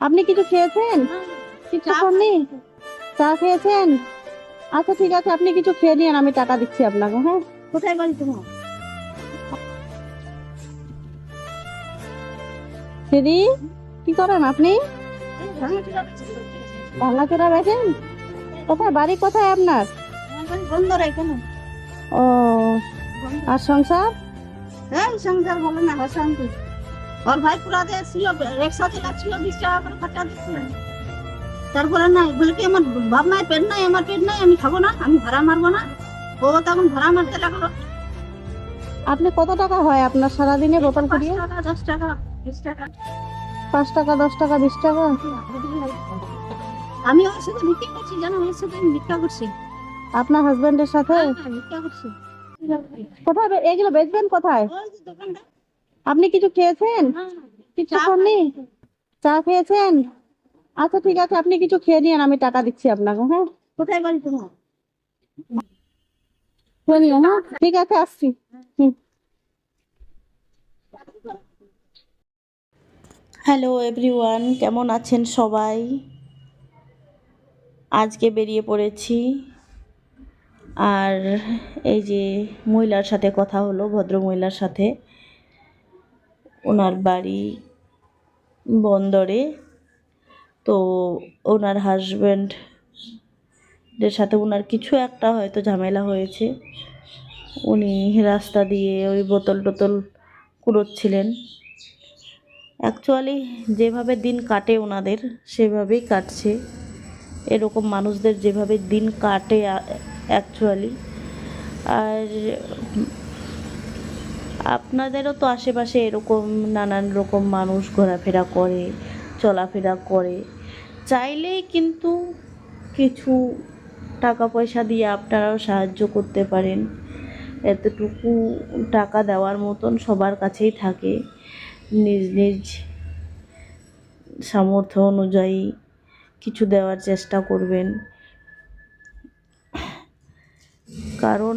আপনি কিছু খেয়েছেন? কিছু খাননি? চা খেয়েছেন? আচ্ছা ঠিক আছে আপনি কিছু খেয়ে নিন আমি টাকা দিচ্ছি আপনাকে হ্যাঁ? কোথায় বাড়ি তোমার? দিদি কি করেন আপনি? ভাঙাচোরা বেছেন কোথায়? বাড়ি কোথায় আপনার? বন্ধ রে কেন? ও আর সংসার? হ্যাঁ সংসার ভালো না অশান্তি। ওর ভাই পুরাতে ছিল একসাথে লাগছিল বিশ টাকা করে খরচা দিচ্ছিল তারপরে নাই। বলে কি আমার বাপ নাই পেট নাই আমার পেট নাই আমি খাব না আমি ভাড়া মারবো না। ও তখন ভাড়া মারতে লাগল। আপনি কত টাকা হয় আপনার সারাদিনে পাঁচ করিয়ে টাকা দশ টাকা বিশ টাকা। পাঁচ টাকা দশ টাকা বিশ টাকা? আমি ওর সাথে ভিক্ষা করছি জানো ওর সাথে আমি ভিক্ষা করছি। আপনার হাজবেন্ডের সাথে? হ্যাঁ, ভিক্ষা করছি। কোথায় এগুলো বেচবেন কোথায়? ওই দোকানটা। আপনি কিছু খেয়েছেন? হ্যাঁ, কিছু চা খাননি? চা খেয়েছেন? আচ্ছা ঠিক আছে আপনি কিছু খেয়ে নিন আমি টাকা দিচ্ছি আপনাকে হ্যাঁ? কোথায় বাড়ি তোমার? খেয়ে নিন হ্যাঁ? ঠিক আছে আসছি। হুম। হ্যালো এভরিওয়ান কেমন আছেন সবাই? আজকে বেরিয়ে পড়েছি। আর এই যে মহিলার সাথে কথা হলো ভদ্র মহিলার সাথে। ওনার বাড়ি বন্দরে। তো ওনার হাজব্যান্ডের সাথে ওনার কিছু একটা হয়তো ঝামেলা হয়েছে। উনি রাস্তা দিয়ে ওই বোতল টোতল কুড়োচ্ছিলেন অ্যাকচুয়ালি যেভাবে দিন কাটে ওনাদের, সেভাবেই কাটছে। এরকম মানুষদের যেভাবে দিন কাটে অ্যাকচুয়ালি আর আপনাদেরও তো আশেপাশে এরকম নানান রকম মানুষ ঘোরাফেরা করে, চলাফেরা করে। চাইলেই কিন্তু কিছু টাকা পয়সা দিয়ে আপনারাও সাহায্য করতে পারেন। এতটুকু টাকা দেওয়ার মতন সবার কাছেই থাকে। নিজ নিজ সামর্থ্য অনুযায়ী কিছু দেওয়ার চেষ্টা করবেন। কারণ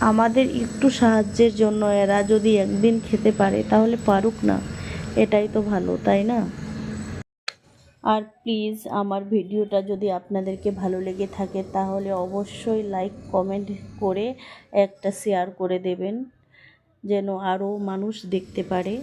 আমাদের একটু সাহায্যের জন্য এরা যদি একদিন খেতে পারে, তাহলে পারুক না। এটাই তো ভালো, তাই না? আর প্লিজ আমার ভিডিওটা যদি আপনাদেরকে ভালো লেগে থাকে, তাহলে অবশ্যই লাইক কমেন্ট করে একটা শেয়ার করে দেবেন, যেন আরও মানুষ দেখতে পারে।